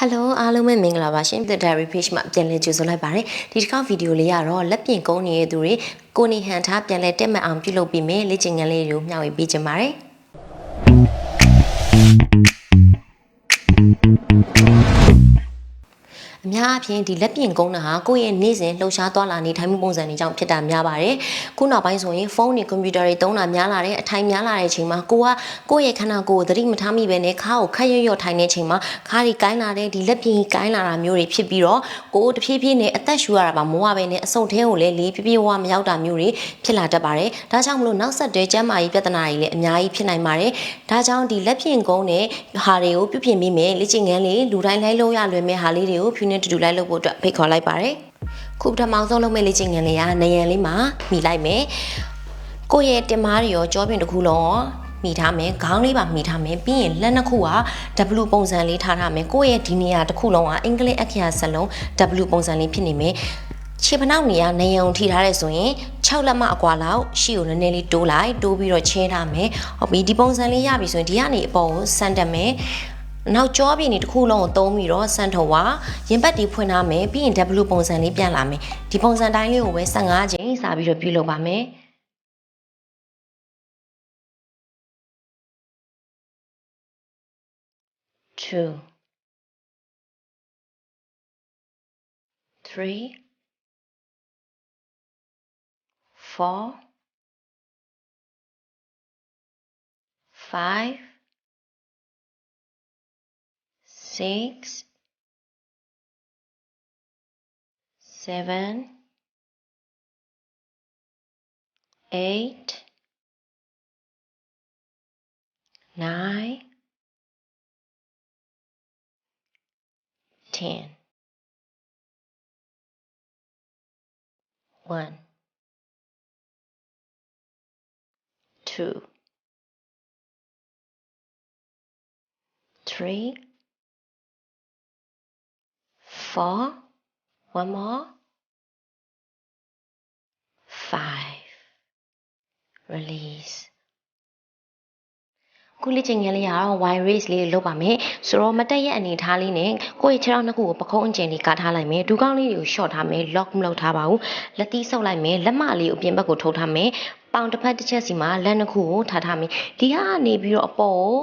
Hello အားလုံးပဲမင်္ဂလာပါရှင် The Diary Page မှာပြန်လည်ကြိုဆိုလိုက်ပါရစေဒီတစ်ခါဗီဒီယိုလေးကတော့လက်ပြင်ကုန်းနေတဲ့သူတွေကိုနေဟန်ထားပြန်လည်တက်မှတ်အောင်ပြုလုပ်ပေးမယ်လေ့ကျင့်ခန်းလေးတွေကိုမျှဝေပေးချင်ပါတယ်။အများအပြားဒီလက်ပြင်ကုန်းတာဟာကိုယ့်ရဲ့နေ့စဉ်လှုပ်ရှားသွားလာနေထိုင်မှုပုံစံတွေကြောင့်ဖြစ်တာများပါတယ်။ခုနောက်ပိုင်းဆိုရင်ဖုန်းတွေကွန်ပျူတာတွေသုံးတာများလာတဲ့အထိုင်များလာတဲ့အချိန်မှာကိုကကိုယ့်ရဲ့ခန္ဓာကိုယ်ကိုသတိမထားမိဘဲနဲ့ခါကိုခက်ရွရွထိုင်တဲ့အချိန်မှာခါးတွေကိုင်းလာတဲ့ဒီလက်ပြင်ကြီးကိုင်းလာတာမျိုးတွေဖြစ်ပြီးတော့ကိုယ်တဖြည်းဖြည်းနဲ့အသက်ရှူရတာပါမဝဘဲနဲ့အဆုံထဲကိုလည်းလေးပြပြဝမရောက်တာမျိုးတွေဖြစ်လာတတ်ပါတယ်။ဒါကြောင့်မလို့နောက်ဆက်တွဲကျန်းမာရေးပြဿနာတွေလည်းအများကြီးဖြစ်နိုင်ပါတယ်။ဒါကြောင့်ဒီလက်ပြင်ကုန်းနဲ့ဟာတွေကိုပြုပြင်မိမယ်လေ့ကျင့်ခန်းလေးလူတိုင်းလိုက်လို့ရလွယ်မဲ့ဟာလေးတွေကိုဖြူနေနဲ့တူတူလိုက်လုပ်ဖို့အတွက်ဖိတ်ခေါ်လိုက်ပါတယ်။ခုပထမဆုံးလုပ်မဲ့လေ့ကျင့်ခန်းလေးကနယံလေးမှာမိလိုက်မယ်။ကိုယ့်ရဲ့တင်မားတွေရောကြောပင်တစ်ခုလုံးရောမိထားမယ်ခေါင်းလေးပါမိထားမယ်ပြီးရင်လက်နှစ်ခုက W ပုံစံလေးထားထားမယ်ကိုယ့်ရဲ့ဒီနေရာတစ်ခုလုံးကအင်္ဂလိပ်အခရာစလုံး W ပုံစံလေးဖြစ်နေမယ်ခြေဖနောက်နေရနေရုံထိထားရဲဆိုရင်6လက်မအကွာလောက်ရှီကိုနည်းနည်းလေးတိုးလိုက်တိုးပြီးတော့ချင်းထားမယ်ဟုတ်ပြီဒီပုံစံလေးရပြီဆိုရင်ဒီကနေအပေါ်ကိုဆန်တက်မယ်နောက်ကြောပြင်တွေတစ်ခုလုံးကိုသုံးပြီးတော့ဆန်ထုံဝါရင်ပတ်တီဖွင့်ထားမယ်ပြီးရင် W ပုံစံလေးပြန်လာမယ်ဒီပုံစံတိုင်းလေးကိုပဲ15ချိန်စာပြီးတော့ပြုလုပ်ပါမယ်2 3 4 5 Six, seven, eight, nine, ten, one, two, three. four, one more, five, release. ခုလေ့ကျင့်ခန်းလေးရတော့ wire race လေးလုပ်ပါမယ်ဆိုတော့မတက်ရဲ့အနေထားလေးနဲ့ကိုယ့်ရဲ့ခြေထောက်နှစ်ခုကိုပခုံးအကျဉ်လေးကထားလိုက်မယ်ဒူးကောင်းလေးတွေကို short ထားမယ် lock မလုပ်ထားပါဘူးလက်သီးဆုပ်လိုက်မယ်လက်မလေးကိုအပြင်ဘက်ကိုထုတ်ထားမယ်ပေါင်တစ်ဖက်တစ်ချက်စီမှာလက်နှစ်ခုကိုထားထားမယ်ဒီဟာနေပြီးတော့အပေါ်ကို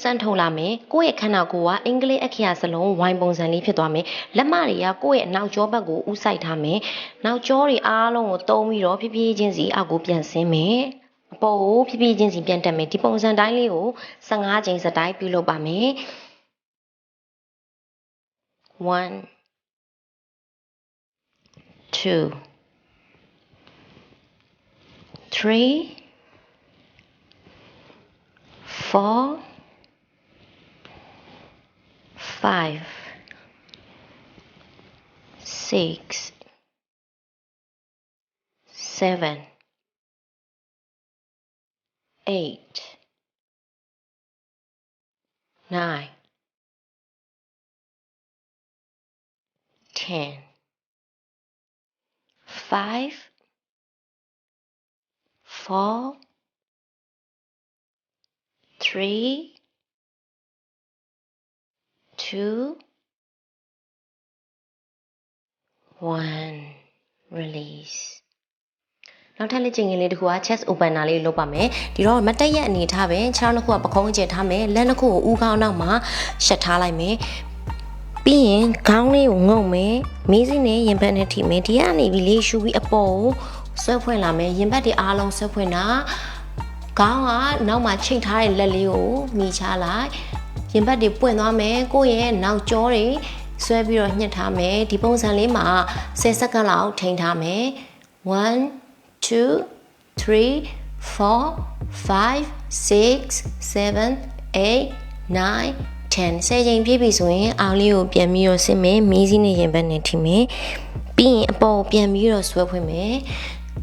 စမ်းထုတ်လာမယ်ကိုယ့်ရဲ့ခန္ဓာကိုယ်ကအင်္ဂလိပ်အက္ခရာစလုံးဝိုင်းပုံစံလေးဖြစ်သွားမယ်လက်မတွေကကိုယ့်ရဲ့နောက်ကျောဘက်ကိုဥဆိုင်ထားမယ်နောက်ကျောတွေအားလုံးကိုတုံးပြီးတော့ဖြည်းဖြည်းချင်းစီအောက်ကိုပြန်ဆင်းမယ်အပေါ်ကိုဖြည်းဖြည်းချင်းစီပြန်တက်မယ်ဒီပုံစံတိုင်းလေးကို15ချိန်စတိုင်းပြုလုပ်ပါမယ်1 two, three, four, five, six, seven, eight, nine, ten, five, four, three, two, one release နောက်ထပ်လက်ကျင်ငယ်လေးတစ်ခုက chest opener လေးလုပ်ပါမယ်ဒီတော့မတက်ရက်အနေထားပဲခြေထောက်နှစ်ခုကပခုံးကျင်ထားမယ်လက်နှစ်ခုကိုဦးခေါင်းနောက်မှာရှက်ထားလိုက်မယ်ပြီးရင်ခေါင်းလေးကိုငုံမယ်မေးစိနဲ့ရင်ဘတ်နဲ့ထိမယ်ဒီကနေပြီးလေးရှူပြီးအပေါ်ကိုဆွဲဖွင့်လာမယ်ရင်ဘတ်တွေအားလုံးဆွဲဖွင့်တာခေါင်းကနောက်မှာချိန်ထားတဲ့လက်လေးကိုမိချလိုက်ရင်ဘတ်တွေပွင့်သွားမယ်ကိုယ့်ရဲ့နောက်ကျောတွေဆွဲပြီးတော့ညှစ်ထားမယ်ဒီပုံစံလေးမှာ10စက္ကန့်လောက်ထိန်းထားမယ်1 2 3 4 5 6 7 8 9 10ဆယ်ချိန်ပြည့်ပြီဆိုရင်အောင်လေးကိုပြန်ပြီးတော့ဆင်းမယ်မီးစည်းနဲ့ရင်ဘတ်နဲ့ထိမယ်ပြီးရင်အပေါ်ပြန်ပြီးတော့ဆွဲဖွင့်မယ်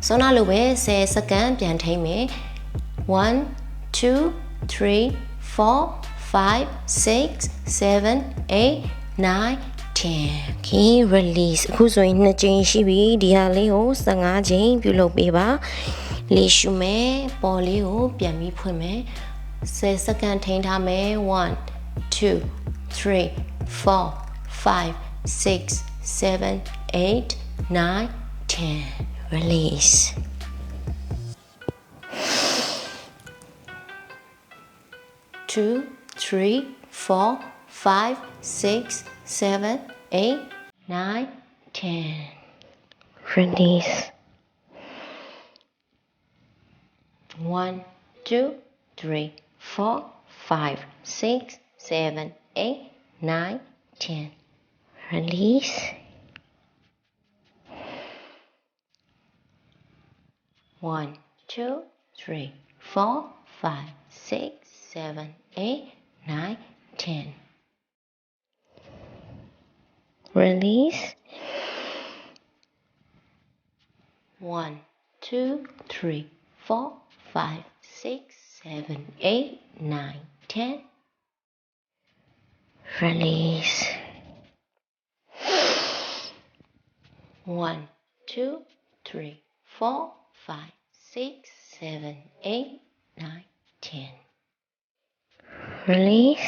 စောနာလိုပဲ10စက္ကန့်ပြန်ထိမယ်1 2 3 4 5, 6, 7, 8, 9, 10 key release အခုဆိုရင်2ချိန်ရှိပြီဒီဟာလေးကို15ချိန်ပြုလုပ်ပေးပါလေရှုမယ်ပေါ်လေးကိုပြန်ပြီးဖွင့်မယ်10စက္ကန့်ထိန်းထားမယ်1 2 3 4 5 6 7 8 9 10 release 2 three, four, five, six, seven, eight, nine, ten. Release. One, two, three, four, five, six, seven, eight, nine, ten. Release. One, two, three, four, five, six, seven, eight, release. One, two, three, four, five, six, seven, eight, nine, ten. Release. One, two, three, four, five, six, seven, eight, nine, ten. Release.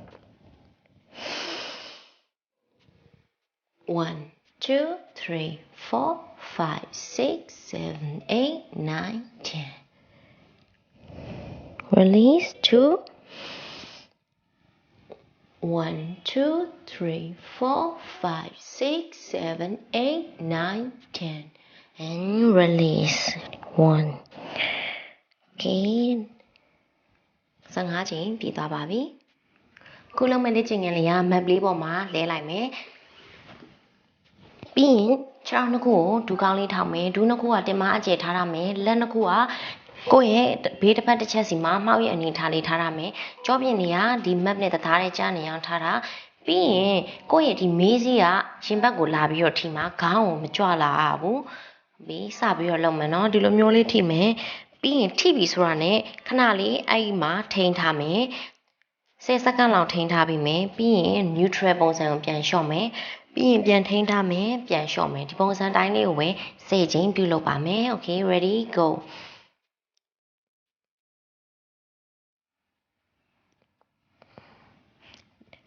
One, two, three, four, five, six, seven, eight, nine, ten. Release two. One, two, three, four, five, six, seven, eight, nine, ten. And release one. Okay. 15ချိန်ပြီးသွားပါပြီ။ခုလုံးမဲ့လေ့ကျင့်ခန်းလေးက map လေးပေါ်မှာလဲလိုက်မယ်။ပြီးရင်ခြေထောက်နှစ်ခုကိုဒူးကောင်းလေးထောင်မယ်ဒူးနှစ်ခုကတင်မအကျယ်ထားရမယ်လက်နှစ်ခုကကိုယ့်ရဲ့ဘေးတစ်ဖက်တစ်ချက်စီမှာမှောက်ရဲ့အနေထားလေးထားရမယ်ကြောပြင်နေရဒီ map နဲ့တသားတဲ့ကြားနေအောင်ထားတာပြီးရင်ကိုယ့်ရဲ့ဒီမေးစီးကရင်ဘက်ကိုလာပြီးတော့ထိမှာခေါင်းကိုမကြွလာဘူးပြီးစပြီးတော့လုံမယ်နော်ဒီလိုမျိုးလေးထိမယ်ပြီးရင်ထိပြီဆိုတာနဲ့ခဏလေးအဲ့ဒီမှာထိန်းထားမယ်10စက္ကန့်လောက်ထိန်းထားပြီးမယ်ပြီးရင် neutral ပုံစံကိုပြန်လျှော့မယ်ပြီးရင်ပြန်ထိန်းထားမယ်ပြန်လျှော့မယ်ဒီပုံစံတိုင်းလေးကိုပဲစေချင်းပြုလုပ်ပါမယ် okay ready go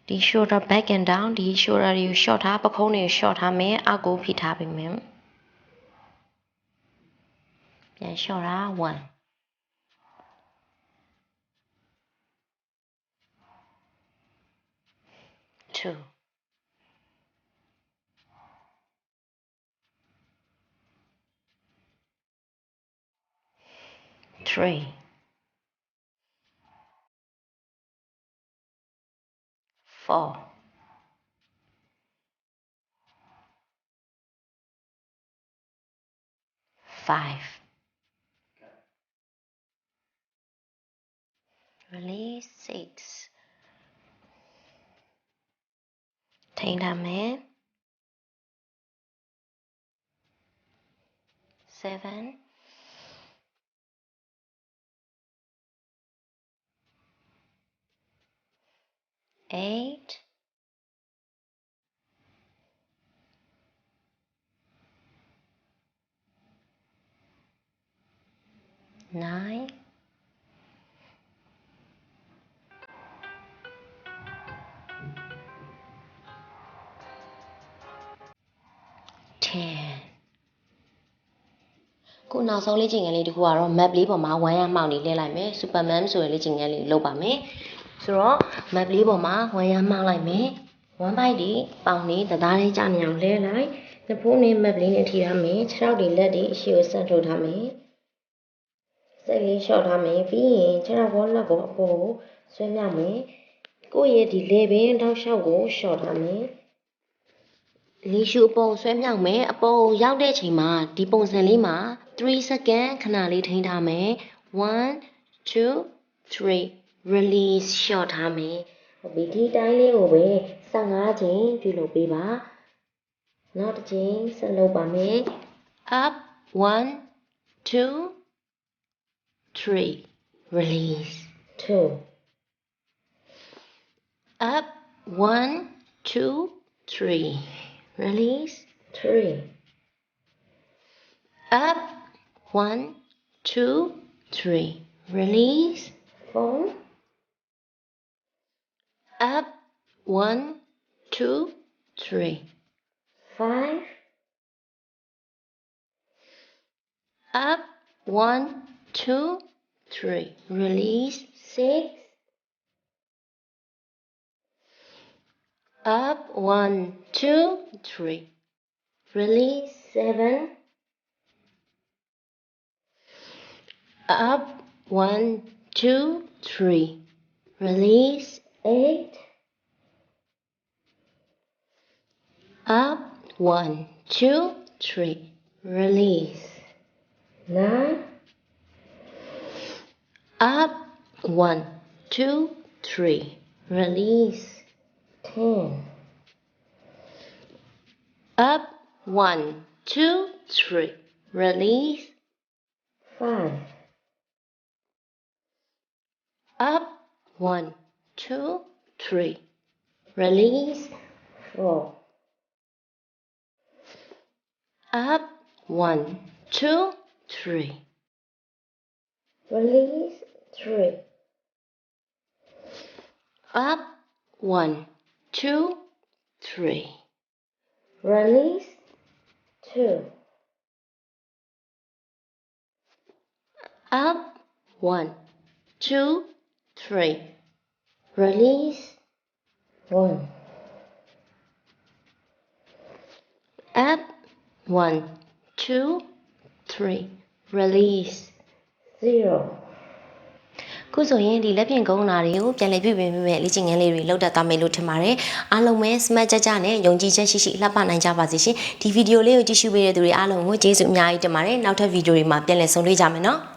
ဒီ shoulder back and down ဒီ shoulder တွေကို short ထားပခုံးတွေကို short ထားမယ်အောက်ကိုဖိထားပေးမယ်ပြန် short တာ12 three, four, five. Release six. Take man. Seven. eight, nine, ten ခုနောက်ဆုံးလေ့ကျင့်ခန်းလေးတစ်ခုကတော့ map လေးပေါ်မှာဝမ်းရမှောက်နေလဲလိုက်မယ် superman ဆိုတဲ့လေ့ကျင့်ခန်းလေးလုပ်ပါမယ်ဆိုတော့ map လေးပေါ်မှာဝမ်းရမ်းမှောက်လိုက်မယ်ဝမ်းပိုက်ဒီပေါင်နေတသားလေးကြာနေအောင်လဲလိုက်နှဖိုးနဲ့ map လေးနဲ့ထိထားမယ်ခြေထောက်တွေလက်တွေအရှိကိုဆက်ထုတ်ထားမယ်စိတ်လေးလျှော့ထားမယ်ပြီးရင်ခြေထောက်ဘောလက်ကိုအပေါ်ကိုဆွဲမြမယ်ကိုယ့်ရဲ့ဒီလေပင်တောက်လျှောက်ကိုလျှော့ထားမယ်လေရှူအပေါ်ဆွဲမြောက်မယ်အပေါ်ရောက်တဲ့ချိန်မှာဒီပုံစံလေးမှာ3 second ခဏလေးထိန်းထားမယ်1 2 3 release လျှော့ထားမယ်ဟုတ်ပြီဒီတိုင်းလေးကိုပဲ15ချိန်ပြုလုပ်ပေးပါနောက်တစ်ချိန်ဆက်လုပ်ပါမယ် eh, up 1 2 3 release 2 up 1 2 3 release 3 up one two three release four One, two, three, five. Up. One, two, three. Release. Six. Up. One, two, three. Release. Seven. Up. One, two, three. Release. Eight. Up, one, two, three. Release. Nine. Up, one, two, three. Release. Ten. Up, one, two, three. Release. Five. Up, one, two, three. Release. Four. Up, one, two, three. Release three. Up, one, two, three. Release two. Up, one, two, three. Release one. Up, One, two, three. Release. Zero. ခုဆိုရင်ဒီလက်ပြင်ကုန်းနာတွေကိုပြန်လည်ပြုပြင်ပေးမဲ့လေ့ကျင့်ခန်းလေးတွေလောက်တတ်သားမယ်လို့ထင်ပါတယ်။အားလုံးပဲ smart ကြကြနဲ့ယုံကြည်ချက်ရှိရှိလှပနိုင်ကြပါစေရှင်။ဒီဗီဒီယိုလေးကိုကြည့်ရှုပေးတဲ့သူတွေအားလုံးကိုကျေးဇူးအများကြီးတင်ပါတယ်။နောက်ထပ်ဗီဒီယိုတွေမှာပြန်လည်ဆုံတွေ့ကြမယ်နော်။